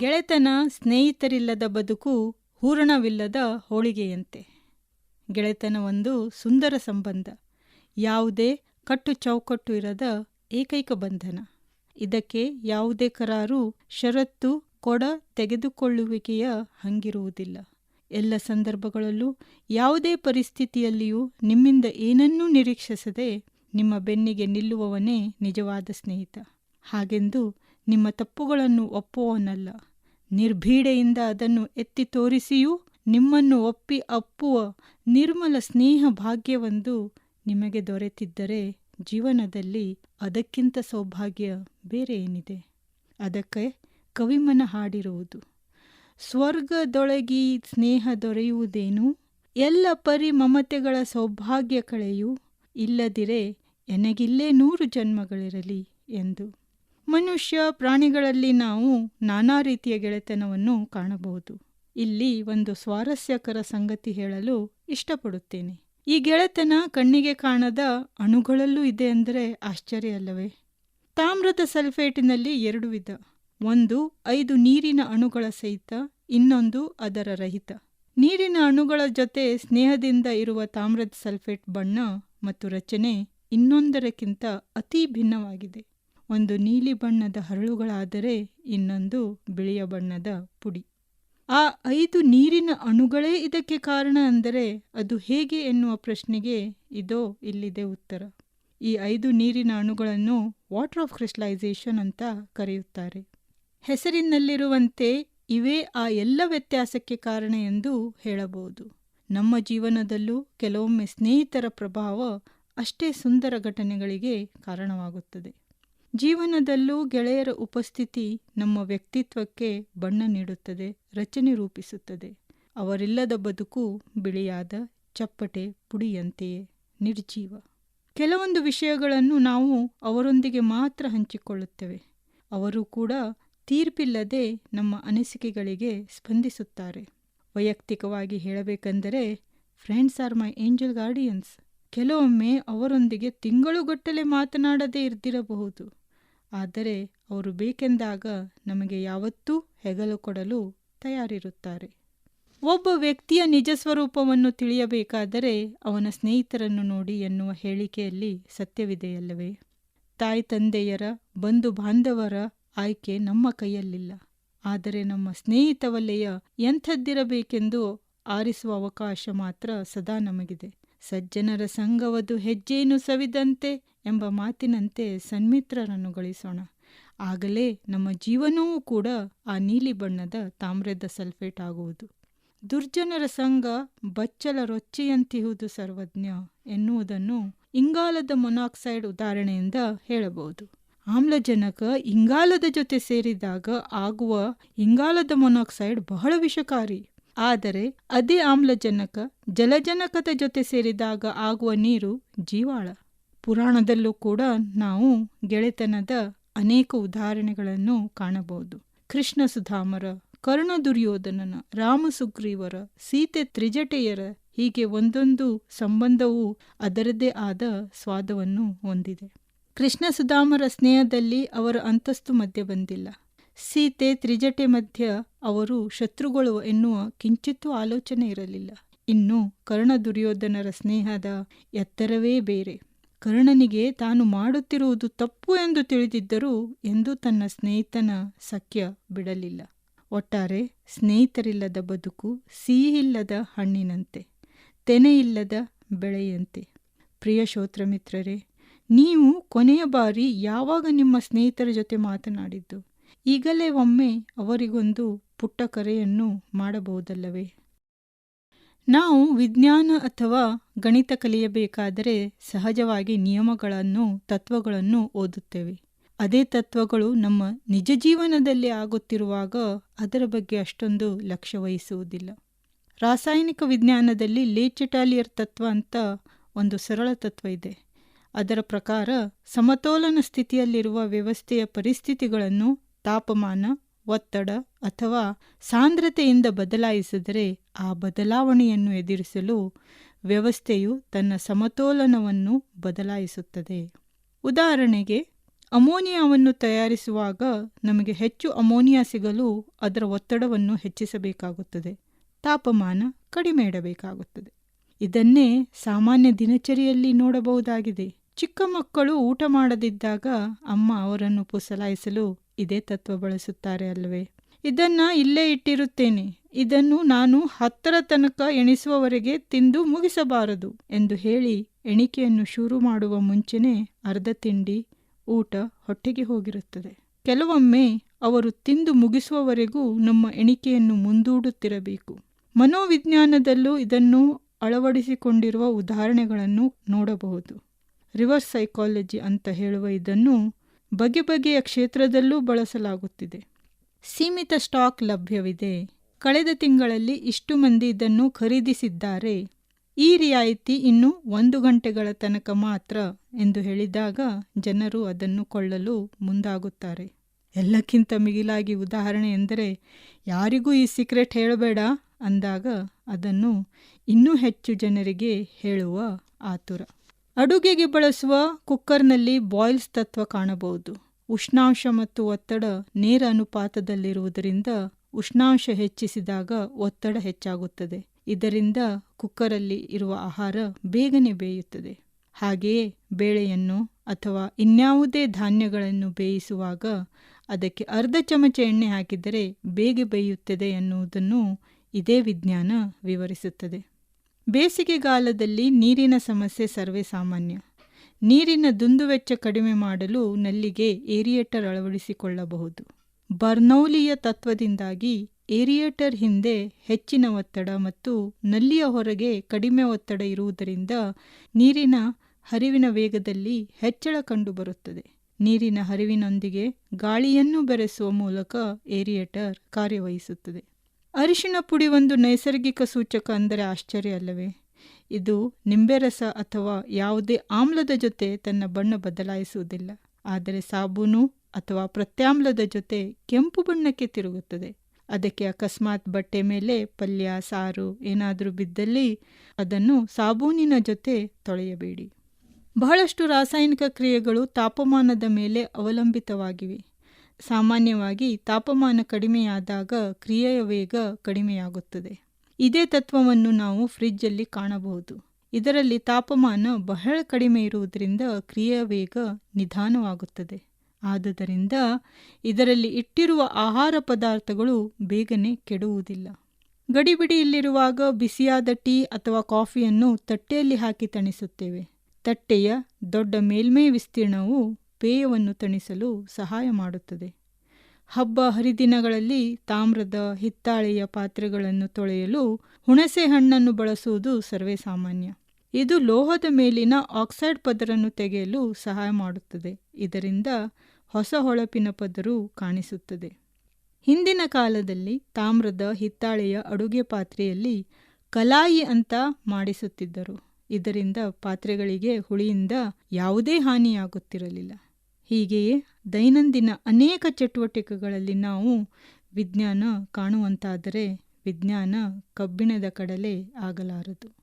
ಗೆಳೆತನ ಸ್ನೇಹಿತರಿಲ್ಲದ ಬದುಕು ಹೂರಣವಿಲ್ಲದ ಹೋಳಿಗೆಯಂತೆ. ಗೆಳೆತನ ಒಂದು ಸುಂದರ ಸಂಬಂಧ. ಯಾವುದೇ ಕಟ್ಟು ಚೌಕಟ್ಟು ಇರದ ಏಕೈಕ ಬಂಧನ. ಇದಕ್ಕೆ ಯಾವುದೇ ಕರಾರು, ಷರತ್ತು ಕೊಡ ತೆಗೆದುಕೊಳ್ಳುವಿಕೆಯ ಹಂಗಿರುವುದಿಲ್ಲ. ಎಲ್ಲ ಸಂದರ್ಭಗಳಲ್ಲೂ ಯಾವುದೇ ಪರಿಸ್ಥಿತಿಯಲ್ಲಿಯೂ ನಿಮ್ಮಿಂದ ಏನನ್ನೂ ನಿರೀಕ್ಷಿಸದೆ ನಿಮ್ಮ ಬೆನ್ನಿಗೆ ನಿಲ್ಲುವವನೇ ನಿಜವಾದ ಸ್ನೇಹಿತ. ಹಾಗೆಂದು ನಿಮ್ಮ ತಪ್ಪುಗಳನ್ನು ಒಪ್ಪುವವನಲ್ಲ. ನಿರ್ಭೀಡೆಯಿಂದ ಅದನ್ನು ಎತ್ತಿ ತೋರಿಸಿಯೂ ನಿಮ್ಮನ್ನು ಒಪ್ಪಿ ಅಪ್ಪುವ ನಿರ್ಮಲ ಸ್ನೇಹ ಭಾಗ್ಯವೊಂದು ನಿಮಗೆ ದೊರೆತಿದ್ದರೆ ಜೀವನದಲ್ಲಿ ಅದಕ್ಕಿಂತ ಸೌಭಾಗ್ಯ ಬೇರೆ ಏನಿದೆ ಅದಕ್ಕೆ ಕವಿಮನ ಹಾಡಿರುವುದು, ಸ್ವರ್ಗದೊಳಗಿ ಸ್ನೇಹ ದೊರೆಯುವುದೇನು? ಎಲ್ಲ ಪರಿ ಮಮತೆಗಳ ಸೌಭಾಗ್ಯ ಕಳೆಯು ಇಲ್ಲದಿರೆ ಎನಗಿಲ್ಲೇ ನೂರು ಜನ್ಮಗಳಿರಲಿ ಎಂದು ಮನುಷ್ಯ ಪ್ರಾಣಿಗಳಲ್ಲಿ ನಾವು ನಾನಾ ರೀತಿಯ ಗೆಳೆತನವನ್ನು ಕಾಣಬಹುದು. ಇಲ್ಲಿ ಒಂದು ಸ್ವಾರಸ್ಯಕರ ಸಂಗತಿ ಹೇಳಲು ಇಷ್ಟಪಡುತ್ತೇನೆ. ಈ ಗೆಳೆತನ ಕಣ್ಣಿಗೆ ಕಾಣದ ಅಣುಗಳಲ್ಲೂ ಇದೆ ಅಂದರೆ ಆಶ್ಚರ್ಯ ಅಲ್ಲವೇ? ತಾಮ್ರದ ಸಲ್ಫೇಟಿನಲ್ಲಿ ಎರಡು ವಿಧ. ಒಂದು ಐದು ನೀರಿನ ಅಣುಗಳ ಸಹಿತ, ಇನ್ನೊಂದು ಅದರ ರಹಿತ. ನೀರಿನ ಅಣುಗಳ ಜೊತೆ ಸ್ನೇಹದಿಂದ ಇರುವ ತಾಮ್ರದ ಸಲ್ಫೇಟ್ ಬಣ್ಣ ಮತ್ತು ರಚನೆ ಇನ್ನೊಂದರಕ್ಕಿಂತ ಅತಿ ಭಿನ್ನವಾಗಿದೆ. ಒಂದು ನೀಲಿ ಬಣ್ಣದ ಹರಳುಗಳಾದರೆ ಇನ್ನೊಂದು ಬಿಳಿಯ ಬಣ್ಣದ ಪುಡಿ. ಆ ಐದು ನೀರಿನ ಅಣುಗಳೇ ಇದಕ್ಕೆ ಕಾರಣ ಅಂದರೆ ಅದು ಹೇಗೆ ಎನ್ನುವ ಪ್ರಶ್ನೆಗೆ ಇದೋ ಇಲ್ಲಿದೆ ಉತ್ತರ. ಈ ಐದು ನೀರಿನ ಅಣುಗಳನ್ನು ವಾಟರ್ ಆಫ್ ಕ್ರಿಸ್ಟಲೈಸೇಷನ್ ಅಂತ ಕರೆಯುತ್ತಾರೆ. ಹೆಸರಿನಲ್ಲಿರುವಂತೆ ಇವೇ ಆ ಎಲ್ಲ ವ್ಯತ್ಯಾಸಕ್ಕೆ ಕಾರಣ ಎಂದು ಹೇಳಬಹುದು. ನಮ್ಮ ಜೀವನದಲ್ಲೂ ಕೆಲವೊಮ್ಮೆ ಸ್ನೇಹಿತರ ಪ್ರಭಾವ ಅಷ್ಟೇ ಸುಂದರ ಘಟನೆಗಳಿಗೆ ಕಾರಣವಾಗುತ್ತದೆ. ಜೀವನದಲ್ಲೂ ಗೆಳೆಯರ ಉಪಸ್ಥಿತಿ ನಮ್ಮ ವ್ಯಕ್ತಿತ್ವಕ್ಕೆ ಬಣ್ಣ ನೀಡುತ್ತದೆ, ರಚನೆ ರೂಪಿಸುತ್ತದೆ. ಅವರಿಲ್ಲದ ಬದುಕು ಬಿಳಿಯಾದ ಚಪ್ಪಟೆ ಪುಡಿಯಂತೆಯೇ ನಿರ್ಜೀವ. ಕೆಲವೊಂದು ವಿಷಯಗಳನ್ನು ನಾವು ಅವರೊಂದಿಗೆ ಮಾತ್ರ ಹಂಚಿಕೊಳ್ಳುತ್ತೇವೆ. ಅವರು ಕೂಡ ತೀರ್ಪಿಲ್ಲದೆ ನಮ್ಮ ಅನಿಸಿಕೆಗಳಿಗೆ ಸ್ಪಂದಿಸುತ್ತಾರೆ. ವೈಯಕ್ತಿಕವಾಗಿ ಹೇಳಬೇಕೆಂದರೆ friends are my angel guardians ಕೆಲವೊಮ್ಮೆ ಅವರೊಂದಿಗೆ ತಿಂಗಳುಗಟ್ಟಲೆ ಮಾತನಾಡದೇ ಇರ್ದಿರಬಹುದು. ಆದರೆ ಅವರು ಬೇಕೆಂದಾಗ ನಮಗೆ ಯಾವತ್ತೂ ಹೆಗಲು ಕೊಡಲು ತಯಾರಿರುತ್ತಾರೆ. ಒಬ್ಬ ವ್ಯಕ್ತಿಯ ನಿಜ ಸ್ವರೂಪವನ್ನು ತಿಳಿಯಬೇಕಾದರೆ ಅವನ ಸ್ನೇಹಿತರನ್ನು ನೋಡಿ ಎನ್ನುವ ಹೇಳಿಕೆಯಲ್ಲಿ ಸತ್ಯವಿದೆಯಲ್ಲವೇ? ತಾಯಿ ತಂದೆಯರ, ಬಂಧು ಬಾಂಧವರ ಆಯ್ಕೆ ನಮ್ಮ ಕೈಯಲ್ಲಿಲ್ಲ. ಆದರೆ ನಮ್ಮ ಸ್ನೇಹಿತ ವಲಯ ಎಂಥದ್ದಿರಬೇಕೆಂದು ಆರಿಸುವ ಅವಕಾಶ ಮಾತ್ರ ಸದಾ ನಮಗಿದೆ. ಸಜ್ಜನರ ಸಂಘವದು ಹೆಜ್ಜೆಯನ್ನು ಸವಿದಂತೆ ಎಂಬ ಮಾತಿನಂತೆ ಸನ್ಮಿತ್ರರನ್ನು ಗಳಿಸೋಣ. ಆಗಲೇ ನಮ್ಮ ಜೀವನವೂ ಕೂಡ ಆ ನೀಲಿ ಬಣ್ಣದ ತಾಮ್ರದ ಸಲ್ಫೇಟ್ ಆಗುವುದು. ದುರ್ಜನರ ಸಂಘ ಬಚ್ಚಲ ರೊಚ್ಚಿಯಂತಿಹುದು ಸರ್ವಜ್ಞ ಎನ್ನುವುದನ್ನು ಇಂಗಾಲದ ಮೊನಾಕ್ಸೈಡ್ ಉದಾಹರಣೆಯಿಂದ ಹೇಳಬಹುದು. ಆಮ್ಲಜನಕ ಇಂಗಾಲದ ಜೊತೆ ಸೇರಿದಾಗ ಆಗುವ ಇಂಗಾಲದ ಮೊನಾಕ್ಸೈಡ್ ಬಹಳ ವಿಷಕಾರಿ. ಆದರೆ ಅದೇ ಆಮ್ಲಜನಕ ಜಲಜನಕದ ಜೊತೆ ಸೇರಿದಾಗ ಆಗುವ ನೀರು ಜೀವಾಳ. ಪುರಾಣದಲ್ಲೂ ಕೂಡ ನಾವು ಗೆಳೆತನದ ಅನೇಕ ಉದಾಹರಣೆಗಳನ್ನು ಕಾಣಬಹುದು. ಕೃಷ್ಣ ಸುಧಾಮರ, ಕರ್ಣ ದುರ್ಯೋಧನನ, ರಾಮ ಸುಗ್ರೀವರ, ಸೀತೆ ತ್ರಿಜಟೆಯರ ಹೀಗೆ ಒಂದೊಂದು ಸಂಬಂಧವು ಅದರದೇ ಆದ ಸ್ವಾದವನ್ನು ಹೊಂದಿದೆ. ಕೃಷ್ಣ ಸುಧಾಮರ ಸ್ನೇಹದಲ್ಲಿ ಅವರ ಅಂತಸ್ತು ಮಧ್ಯೆ ಬಂದಿಲ್ಲ. ಸೀತೆ ತ್ರಿಜಟೆ ಮಧ್ಯ ಅವರು ಶತ್ರುಗಳು ಎನ್ನುವ ಕಿಂಚಿತ್ತೂ ಆಲೋಚನೆ ಇರಲಿಲ್ಲ. ಇನ್ನು ಕರ್ಣ ದುರ್ಯೋಧನರ ಸ್ನೇಹದ ಎತ್ತರವೇ ಬೇರೆ. ಕರ್ಣನಿಗೆ ತಾನು ಮಾಡುತ್ತಿರುವುದು ತಪ್ಪು ಎಂದು ತಿಳಿದಿದ್ದರೂ ಎಂದು ತನ್ನ ಸ್ನೇಹಿತನ ಸಖ್ಯ ಬಿಡಲಿಲ್ಲ. ಒಟ್ಟಾರೆ ಸ್ನೇಹಿತರಿಲ್ಲದ ಬದುಕು ಸಿಹಿಯಿಲ್ಲದ ಹಣ್ಣಿನಂತೆ, ತೆನೆಯಿಲ್ಲದ ಬೆಳೆಯಂತೆ. ಪ್ರಿಯ ಶ್ರೋತ್ರಮಿತ್ರರೇ ನೀವು ಕೊನೆಯ ಬಾರಿ ಯಾವಾಗ ನಿಮ್ಮ ಸ್ನೇಹಿತರ ಜೊತೆ ಮಾತನಾಡಿದ್ದು? ಈಗಲೇ ಒಮ್ಮೆ ಅವರಿಗೊಂದು ಪುಟ್ಟ ಕರೆಯನ್ನು ಮಾಡಬಹುದಲ್ಲವೇ? ನಾವು ವಿಜ್ಞಾನ ಅಥವಾ ಗಣಿತ ಕಲಿಯಬೇಕಾದರೆ ಸಹಜವಾಗಿ ನಿಯಮಗಳನ್ನು, ತತ್ವಗಳನ್ನು ಓದುತ್ತೇವೆ. ಅದೇ ತತ್ವಗಳು ನಮ್ಮ ನಿಜ ಜೀವನದಲ್ಲಿ ಆಗುತ್ತಿರುವಾಗ ಅದರ ಬಗ್ಗೆ ಅಷ್ಟೊಂದು ಲಕ್ಷ್ಯ ವಹಿಸುವುದಿಲ್ಲ. ರಾಸಾಯನಿಕ ವಿಜ್ಞಾನದಲ್ಲಿ ಲೇಚಟಾಲಿಯರ್ ತತ್ವ ಅಂತ ಒಂದು ಸರಳ ತತ್ವ ಇದೆ. ಅದರ ಪ್ರಕಾರ ಸಮತೋಲನ ಸ್ಥಿತಿಯಲ್ಲಿರುವ ವ್ಯವಸ್ಥೆಯ ಪರಿಸ್ಥಿತಿಗಳನ್ನು ತಾಪಮಾನ, ಒತ್ತಡ ಅಥವಾ ಸಾಂದ್ರತೆಯಿಂದ ಬದಲಾಯಿಸಿದರೆ ಆ ಬದಲಾವಣೆಯನ್ನು ಎದುರಿಸಲು ವ್ಯವಸ್ಥೆಯು ತನ್ನ ಸಮತೋಲನವನ್ನು ಬದಲಾಯಿಸುತ್ತದೆ. ಉದಾಹರಣೆಗೆ, ಅಮೋನಿಯಾವನ್ನು ತಯಾರಿಸುವಾಗ ನಮಗೆ ಹೆಚ್ಚು ಅಮೋನಿಯಾ ಸಿಗಲು ಅದರ ಒತ್ತಡವನ್ನು ಹೆಚ್ಚಿಸಬೇಕಾಗುತ್ತದೆ. ತಾಪಮಾನ ಕಡಿಮೆ ಇಡಬೇಕಾಗುತ್ತದೆ. ಇದನ್ನೇ ಸಾಮಾನ್ಯ ದಿನಚರಿಯಲ್ಲಿ ನೋಡಬಹುದಾಗಿದೆ. ಚಿಕ್ಕ ಮಕ್ಕಳು ಊಟ ಮಾಡದಿದ್ದಾಗ ಅಮ್ಮ ಅವರನ್ನು ಪುಸಲಾಯಿಸಲು ಇದೇ ತತ್ವ ಬಳಸುತ್ತಾರೆ ಅಲ್ವೇ? ಇದನ್ನ ಇಲ್ಲೇ ಇಟ್ಟಿರುತ್ತೇನೆ. ಇದನ್ನು ನಾನು ಹತ್ತರ ತನಕ ಎಣಿಸುವವರೆಗೆ ತಿಂದು ಮುಗಿಸಬಾರದು ಎಂದು ಹೇಳಿ ಎಣಿಕೆಯನ್ನು ಶುರು ಮಾಡುವ ಮುಂಚೆನೇ ಅರ್ಧ ತಿಂಡಿ, ಊಟ ಹೊಟ್ಟೆಗೆ ಹೋಗಿರುತ್ತದೆ. ಕೆಲವೊಮ್ಮೆ ಅವರು ತಿಂದು ಮುಗಿಸುವವರೆಗೂ ನಮ್ಮ ಎಣಿಕೆಯನ್ನು ಮುಂದೂಡುತ್ತಿರಬೇಕು. ಮನೋವಿಜ್ಞಾನದಲ್ಲೂ ಇದನ್ನು ಅಳವಡಿಸಿಕೊಂಡಿರುವ ಉದಾಹರಣೆಗಳನ್ನು ನೋಡಬಹುದು. ರಿವರ್ಸ್ ಸೈಕಾಲಜಿ ಅಂತ ಹೇಳುವ ಇದನ್ನು ಬಗೆ ಬಗೆಯ ಕ್ಷೇತ್ರದಲ್ಲೂ ಬಳಸಲಾಗುತ್ತಿದೆ. ಸೀಮಿತ ಸ್ಟಾಕ್ ಲಭ್ಯವಿದೆ. ಕಳೆದ ತಿಂಗಳಲ್ಲಿ ಇಷ್ಟು ಮಂದಿ ಇದನ್ನು ಖರೀದಿಸಿದ್ದಾರೆ. ಈ ರಿಯಾಯಿತಿ ಇನ್ನು ಒಂದು ಗಂಟೆಗಳ ತನಕ ಮಾತ್ರ ಎಂದು ಹೇಳಿದಾಗ ಜನರು ಅದನ್ನು ಕೊಳ್ಳಲು ಮುಂದಾಗುತ್ತಾರೆ. ಎಲ್ಲಕ್ಕಿಂತ ಮಿಗಿಲಾಗಿ ಉದಾಹರಣೆ ಎಂದರೆ, ಯಾರಿಗೂ ಈ ಸೀಕ್ರೆಟ್ ಹೇಳಬೇಡ ಅಂದಾಗ ಅದನ್ನು ಇನ್ನೂ ಹೆಚ್ಚು ಜನರಿಗೆ ಹೇಳುವ ಆತುರ. ಅಡುಗೆಗೆ ಬಳಸುವ ಕುಕ್ಕರ್ನಲ್ಲಿ ಬಾಯ್ಲ್ಸ್ ತತ್ವ ಕಾಣಬಹುದು. ಉಷ್ಣಾಂಶ ಮತ್ತು ಒತ್ತಡ ನೇರ ಅನುಪಾತದಲ್ಲಿರುವುದರಿಂದ ಉಷ್ಣಾಂಶ ಹೆಚ್ಚಿಸಿದಾಗ ಒತ್ತಡ ಹೆಚ್ಚಾಗುತ್ತದೆ. ಇದರಿಂದ ಕುಕ್ಕರಲ್ಲಿ ಇರುವ ಆಹಾರ ಬೇಗನೆ ಬೇಯುತ್ತದೆ. ಹಾಗೆಯೇ ಬೇಳೆಯನ್ನು ಅಥವಾ ಇನ್ಯಾವುದೇ ಧಾನ್ಯಗಳನ್ನು ಬೇಯಿಸುವಾಗ ಅದಕ್ಕೆ ಅರ್ಧ ಚಮಚ ಎಣ್ಣೆ ಹಾಕಿದರೆ ಬೇಗ ಬೇಯುತ್ತದೆ ಎನ್ನುವುದನ್ನು ಇದೇ ವಿಜ್ಞಾನ ವಿವರಿಸುತ್ತದೆ. ಬೇಸಿಗೆಗಾಲದಲ್ಲಿ ನೀರಿನ ಸಮಸ್ಯೆ ಸರ್ವೇ ಸಾಮಾನ್ಯ. ನೀರಿನ ದುಂದುವೆಚ್ಚ ಕಡಿಮೆ ಮಾಡಲು ನಲ್ಲಿಗೆ ಏರಿಯೇಟರ್ ಅಳವಡಿಸಿಕೊಳ್ಳಬಹುದು. ಬರ್ನೌಲಿಯ ತತ್ವದಿಂದಾಗಿ ಏರಿಯೇಟರ್ ಹಿಂದೆ ಹೆಚ್ಚಿನ ಒತ್ತಡ ಮತ್ತು ನಲ್ಲಿಯ ಹೊರಗೆ ಕಡಿಮೆ ಒತ್ತಡ ಇರುವುದರಿಂದ ನೀರಿನ ಹರಿವಿನ ವೇಗದಲ್ಲಿ ಹೆಚ್ಚಳ ಕಂಡುಬರುತ್ತದೆ. ನೀರಿನ ಹರಿವಿನೊಂದಿಗೆ ಗಾಳಿಯನ್ನು ಬೆರೆಸುವ ಮೂಲಕ ಏರಿಯೇಟರ್ ಕಾರ್ಯವಹಿಸುತ್ತದೆ. ಅರಿಶಿನ ಪುಡಿ ಒಂದು ನೈಸರ್ಗಿಕ ಸೂಚಕ ಅಂದರೆ ಆಶ್ಚರ್ಯ ಅಲ್ಲವೇ? ಇದು ನಿಂಬೆ ರಸ ಅಥವಾ ಯಾವುದೇ ಆಮ್ಲದ ಜೊತೆ ತನ್ನ ಬಣ್ಣ ಬದಲಾಯಿಸುವುದಿಲ್ಲ. ಆದರೆ ಸಾಬೂನು ಅಥವಾ ಪ್ರತ್ಯಾಮ್ಲದ ಜೊತೆ ಕೆಂಪು ಬಣ್ಣಕ್ಕೆ ತಿರುಗುತ್ತದೆ. ಅದಕ್ಕೆ ಅಕಸ್ಮಾತ್ ಬಟ್ಟೆ ಮೇಲೆ ಪಲ್ಯ, ಸಾರು ಏನಾದರೂ ಬಿದ್ದಲ್ಲಿ ಅದನ್ನು ಸಾಬೂನಿನ ಜೊತೆ ತೊಳೆಯಬೇಡಿ. ಬಹಳಷ್ಟು ರಾಸಾಯನಿಕ ಕ್ರಿಯೆಗಳು ತಾಪಮಾನದ ಮೇಲೆ ಅವಲಂಬಿತವಾಗಿವೆ. ಸಾಮಾನ್ಯವಾಗಿ ತಾಪಮಾನ ಕಡಿಮೆಯಾದಾಗ ಕ್ರಿಯೆಯ ವೇಗ ಕಡಿಮೆಯಾಗುತ್ತದೆ. ಇದೇ ತತ್ವವನ್ನು ನಾವು ಫ್ರಿಜ್ಜಲ್ಲಿ ಕಾಣಬಹುದು. ಇದರಲ್ಲಿ ತಾಪಮಾನ ಬಹಳ ಕಡಿಮೆ ಇರುವುದರಿಂದ ಕ್ರಿಯೆಯ ವೇಗ ನಿಧಾನವಾಗುತ್ತದೆ. ಆದುದರಿಂದ ಇದರಲ್ಲಿ ಇಟ್ಟಿರುವ ಆಹಾರ ಪದಾರ್ಥಗಳು ಬೇಗನೆ ಕೆಡುವುದಿಲ್ಲ. ಗಡಿಬಿಡಿಯಲ್ಲಿರುವಾಗ ಬಿಸಿಯಾದ ಟೀ ಅಥವಾ ಕಾಫಿಯನ್ನು ತಟ್ಟೆಯಲ್ಲಿ ಹಾಕಿ ತಣಿಸುತ್ತೇವೆ. ತಟ್ಟೆಯ ದೊಡ್ಡ ಮೇಲ್ಮೈ ವಿಸ್ತೀರ್ಣವು ಪೇಯವನ್ನು ತಣಿಸಲು ಸಹಾಯ ಮಾಡುತ್ತದೆ. ಹಬ್ಬ ಹರಿದಿನಗಳಲ್ಲಿ ತಾಮ್ರದ ಹಿತ್ತಾಳೆಯ ಪಾತ್ರೆಗಳನ್ನು ತೊಳೆಯಲು ಹುಣಸೆ ಹಣ್ಣನ್ನು ಬಳಸುವುದು ಸರ್ವೇ ಸಾಮಾನ್ಯ. ಇದು ಲೋಹದ ಮೇಲಿನ ಆಕ್ಸೈಡ್ ಪದರನ್ನು ತೆಗೆಯಲು ಸಹಾಯ ಮಾಡುತ್ತದೆ. ಇದರಿಂದ ಹೊಸ ಹೊಳಪಿನ ಪದರು ಕಾಣಿಸುತ್ತದೆ. ಹಿಂದಿನ ಕಾಲದಲ್ಲಿ ತಾಮ್ರದ ಹಿತ್ತಾಳೆಯ ಅಡುಗೆ ಪಾತ್ರೆಯಲ್ಲಿ ಕಲಾಯಿ ಅಂತ ಮಾಡಿಸುತ್ತಿದ್ದರು. ಇದರಿಂದ ಪಾತ್ರೆಗಳಿಗೆ ಹುಳಿಯಿಂದ ಯಾವುದೇ ಹಾನಿಯಾಗುತ್ತಿರಲಿಲ್ಲ. ಹೀಗೆಯೇ ದೈನಂದಿನ ಅನೇಕ ಚಟುವಟಿಕೆಗಳಲ್ಲಿ ನಾವು ವಿಜ್ಞಾನ ಕಾಣುವಂತಾದರೆ ವಿಜ್ಞಾನ ಕಬ್ಬಿಣದ ಕಡಲೆ ಆಗಲಾರದು.